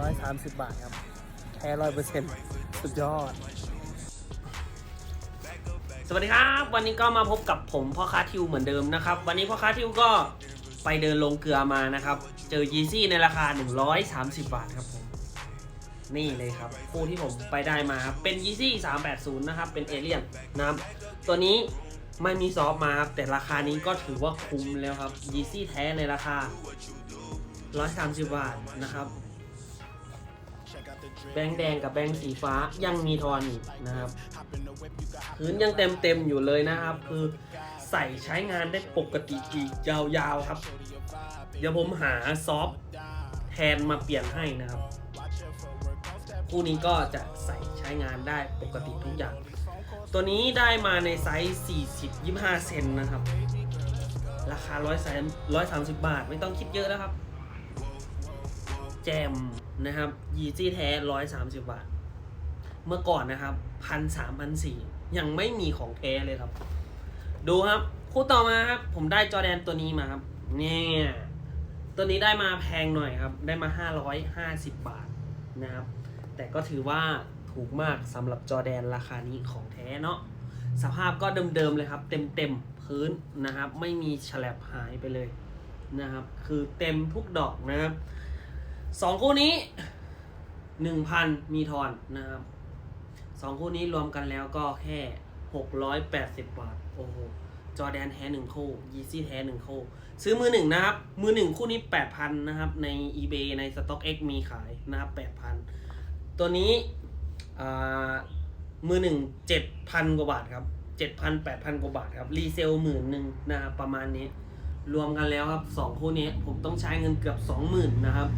ร้อยสามสิบบาทครับ แท้ร้อยเปอร์เซ็นต์สุดยอด สวัสดีครับ วันนี้ก็มาพบกับผมพ่อค้าทิวเหมือนเดิมนะครับ วันนี้พ่อค้าทิวก็ไปเดินลงเกลือมานะครับ เจอยีซี่ในราคา 130 บาทครับผม นี่เลยครับ คู่ที่ผมไปได้มาครับ เป็นยีซี่380 นะครับ เป็นเอเลี่ยนนะครับ ตัวนี้ไม่มีซอฟมาครับ แต่ราคานี้ก็ถือว่าคุ้มแล้วครับยีซี่แท้ในราคา 130 บาทนะครับ แบงค์แดงกับแบงค์สีฟ้ายังมีทอนอีกนะครับพื้นยังเต็มเต็มอยู่เลยนะครับ คือใส่ใช้งานได้ปกติอีกยาวๆครับ เดี๋ยวผมหาซอฟแทนมาเปลี่ยนให้นะครับคู่นี้ก็จะใส่ใช้งานได้ปกติทุกอย่าง ตัวนี้ได้มาในไซส์ 40 25 เซนนะครับ ราคา100 130 บาท ไม่ต้องคิดเยอะแล้วครับ แจม นะครับยีจี้แท้130บบาท เมื่อก่อนนะครับพันสามพันสี่ยังไม่มีของแท้เลยครับ ดูครับ คู่ต่อมาครับ ผมได้จอแดนตัวนี้มาครับ เนี่ย ตัวนี้ได้มาแพงหน่อยครับ ได้มา550บาทนะครับ แต่ก็ถือว่าถูกมากสำหรับจอแดนราคานี้ของแท้เนาะสภาพก็เดิมๆเลยครับ เต็มๆพื้นนะครับ ไม่มีฉลับหายไปเลยนะครับ คือเต็มทุกดอกนะครับ สองคู่นี้หนึ่งพันมีทอนนะครับสองคู่นี้รวมกันแล้วก็แค่หกร้อยแปดสิบบาท โอ้โห จอแดนแท้หนึ่งคู่ ยีซี่แท้หนึ่งคู่ ซื้อมือหนึ่งนะครับ มือหนึ่งคู่นี้แปดพันนะครับ ใน eBay ใน Stock X มีขายนะครับแปดพันตัวนี้มือหนึ่งเจ็ดพันกว่าบาทครับเจ็ดพันแปดพันกว่าบาทครับ รีเซลหมื่นหนึ่งนะครับประมาณนี้ รวมกันแล้วครับสองคู่นี้ผมต้องใช้เงินเกือบสองหมื่นนะครับ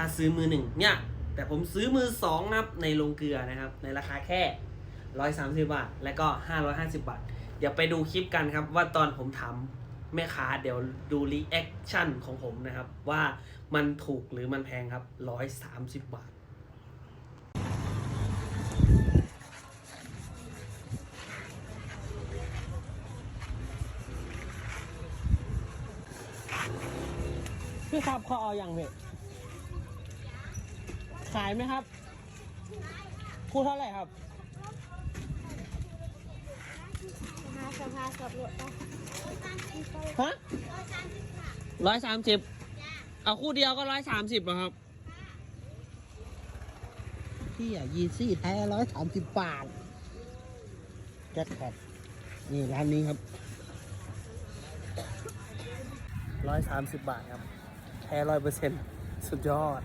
ถ้าซื้อมือหนึ่งเนี่ย แต่ผมซื้อมือสองนะครับในโรงเกลือนะครับ ในราคาแค่ร้อยสามสิบาท และก็ห้าร้อยห้าสิบาท เดี๋ยวไปดูคลิปกันครับ ว่าตอนผมทำแม่ค้าเดี๋ยวดูรีแอคชั่นของผมนะครับ ว่ามันถูกหรือมันแพงครับร้อยสามสิบบาทพี่ครับเขาเอาอย่างเพี่ ขายไหมครับ คู่เท่าไหร่ครับหาสภาสดรถไปฮะร้อยสามสิบเอาคู่เดียวก็ร้อยสามสิบครับพี่อะยีซี่แท้ร้อยสามสิบบาทแจ็คพอตนี่ร้านนี้ครับร้อยสามสิบบาทครับ แท้ร้อยเปอร์เซ็นต์สุดยอด